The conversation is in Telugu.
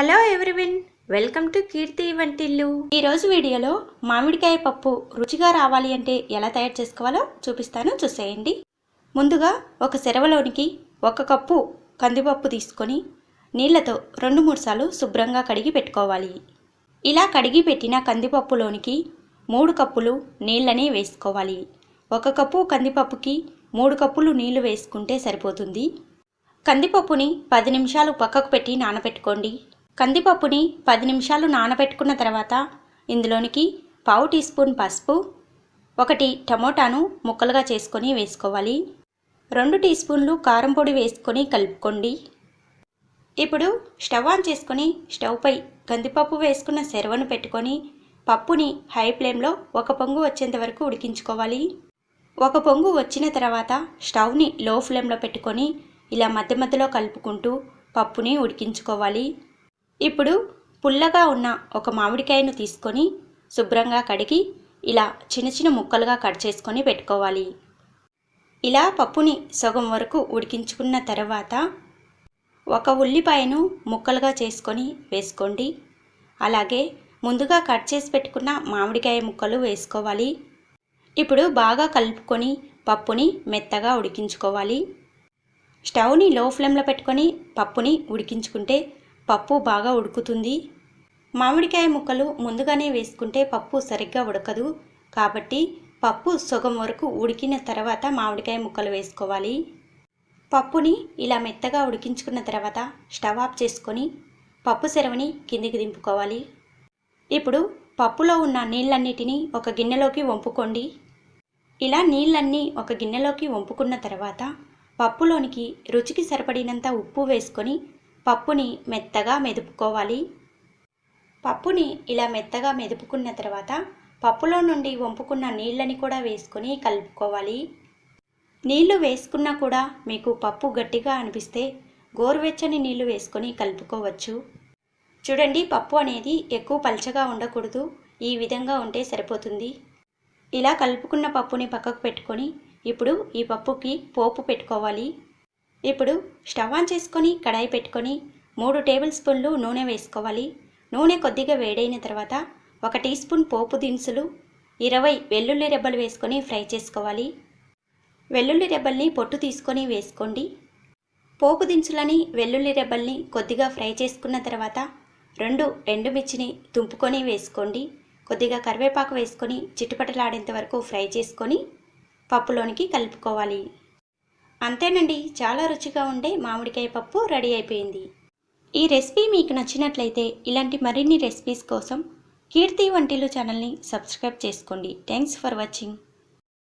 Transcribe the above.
Hello everyone welcome to Keerthi వంటిల్లు ఈరోజు వీడియోలో మామిడికాయ పప్పు రుచిగా రావాలి అంటే ఎలా తయారు చేసుకోవాలో చూపిస్తాను. చూసేయండి. ముందుగా ఒక సెరవలోనికి ఒక కప్పు కందిపప్పు తీసుకొని నీళ్ళతో రెండు మూడు సార్లు శుభ్రంగా కడిగి పెట్టుకోవాలి. ఇలా కడిగి పెట్టిన కందిపప్పులోనికి మూడు కప్పులు నీళ్ళని వేసుకోవాలి. ఒక కప్పు కందిపప్పుకి మూడు కప్పులు నీళ్ళు వేసుకుంటే సరిపోతుంది. కందిపప్పుని పది నిమిషాలు పక్కకు పెట్టి నానబెట్టుకోండి. కందిపప్పుని పది నిమిషాలు నానబెట్టుకున్న తర్వాత ఇందులోనికి పావు టీ స్పూన్ పసుపు ఒకటి టమోటాను ముక్కలుగా చేసుకొని వేసుకోవాలి. రెండు టీ స్పూన్లు కారం పొడి వేసుకొని కలుపుకోండి. ఇప్పుడు స్టవ్ ఆన్ చేసుకొని స్టవ్పై కందిపప్పు వేసుకున్న సెరవను పెట్టుకొని పప్పుని హై ఫ్లేమ్లో ఒక పొంగు వచ్చేంత వరకు ఉడికించుకోవాలి. ఒక పొంగు వచ్చిన తర్వాత స్టవ్ని లో ఫ్లేమ్లో పెట్టుకొని ఇలా మధ్య మధ్యలో కలుపుకుంటూ పప్పుని ఉడికించుకోవాలి. ఇప్పుడు పుల్లగా ఉన్న ఒక మామిడికాయను తీసుకొని శుభ్రంగా కడిగి ఇలా చిన్న చిన్న ముక్కలుగా కట్ చేసుకొని పెట్టుకోవాలి. ఇలా పప్పుని సగం వరకు ఉడికించుకున్న తర్వాత ఒక ఉల్లిపాయను ముక్కలుగా చేసుకొని వేసుకోండి. అలాగే ముందుగా కట్ చేసి పెట్టుకున్న మామిడికాయ ముక్కలు వేసుకోవాలి. ఇప్పుడు బాగా కలుపుకొని పప్పుని మెత్తగా ఉడికించుకోవాలి. స్టవ్ని లో ఫ్లేమ్లో పెట్టుకొని పప్పుని ఉడికించుకుంటే పప్పు బాగా ఉడుకుతుంది. మామిడికాయ ముక్కలు ముందుగానే వేసుకుంటే పప్పు సరిగ్గా ఉడకదు. కాబట్టి పప్పు సగం వరకు ఉడికిన తర్వాత మామిడికాయ ముక్కలు వేసుకోవాలి. పప్పుని ఇలా మెత్తగా ఉడికించుకున్న తర్వాత స్టవ్ ఆఫ్ చేసుకొని పప్పు సెరవని కిందికి దింపుకోవాలి. ఇప్పుడు పప్పులో ఉన్న నీళ్ళన్నిటినీ ఒక గిన్నెలోకి వంపుకోండి. ఇలా నీళ్ళన్నీ ఒక గిన్నెలోకి వంపుకున్న తర్వాత పప్పులోనికి రుచికి సరిపడినంత ఉప్పు వేసుకొని పప్పుని మెత్తగా మెదుపుకోవాలి. పప్పుని ఇలా మెత్తగా మెదుపుకున్న తర్వాత పప్పులో నుండి వంపుకున్న నీళ్ళని కూడా వేసుకొని కలుపుకోవాలి. నీళ్ళు వేసుకున్నా కూడా మీకు పప్పు గట్టిగా అనిపిస్తే గోరువెచ్చని నీళ్ళు వేసుకొని కలుపుకోవచ్చు. చూడండి పప్పు అనేది ఎక్కువ పల్చగా ఉండకూడదు. ఈ విధంగా ఉంటే సరిపోతుంది. ఇలా కలుపుకున్న పప్పుని పక్కకు పెట్టుకొని ఇప్పుడు ఈ పప్పుకి పోపు పెట్టుకోవాలి. ఇప్పుడు స్టవ్ ఆన్ చేసుకొని కడాయి పెట్టుకొని మూడు టేబుల్ స్పూన్లు నూనె వేసుకోవాలి. నూనె కొద్దిగా వేడైన తర్వాత ఒక టీ స్పూన్ పోపు దినుసులు ఇరవై వెల్లుల్లి రెబ్బలు వేసుకొని ఫ్రై చేసుకోవాలి. వెల్లుల్లి రెబ్బల్ని పొట్టు తీసుకొని వేసుకోండి. పోపు దినుసులని వెల్లుల్లి రెబ్బల్ని కొద్దిగా ఫ్రై చేసుకున్న తర్వాత రెండు ఎండుమిర్చిని తుంపుకొని వేసుకోండి. కొద్దిగా కరివేపాకు వేసుకొని చిట్టుపటలాడేంత వరకు ఫ్రై చేసుకొని పప్పులోనికి కలుపుకోవాలి. అంతేనండి చాలా రుచిగా ఉండే మామిడికాయ పప్పు రెడీ అయిపోయింది. ఈ రెసిపీ మీకు నచ్చినట్లయితే ఇలాంటి మరిన్ని రెసిపీస్ కోసం కీర్తి వంటిలు ఛానల్ని సబ్స్క్రైబ్ చేసుకోండి. Thanks for watching.